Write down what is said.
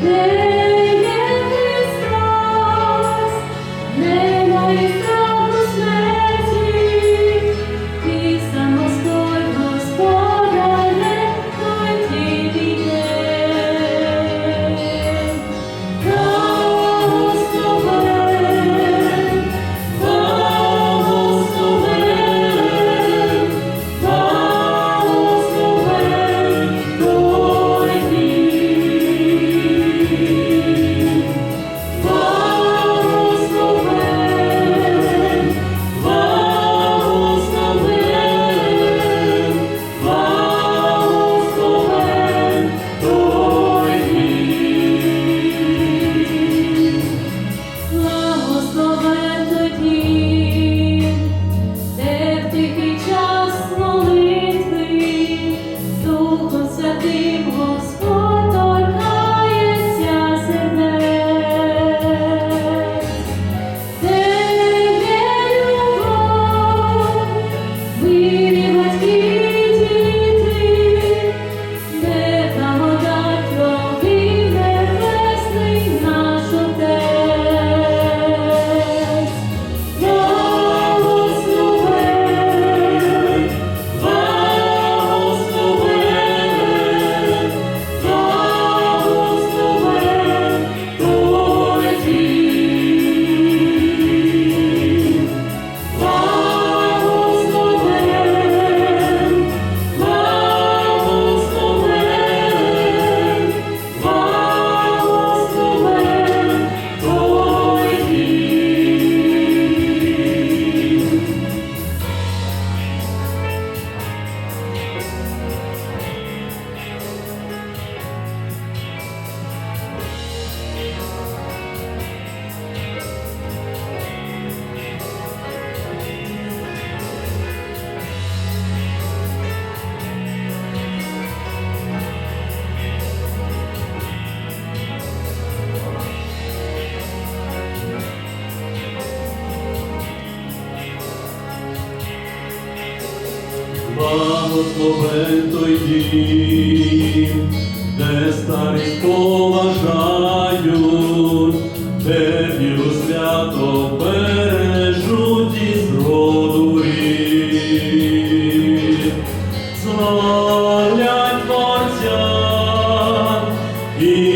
Yeah. Духом Святим Господь. благословен той дім, де старість поважають, де віру свято бережуть із роду рід. Славлять Творця і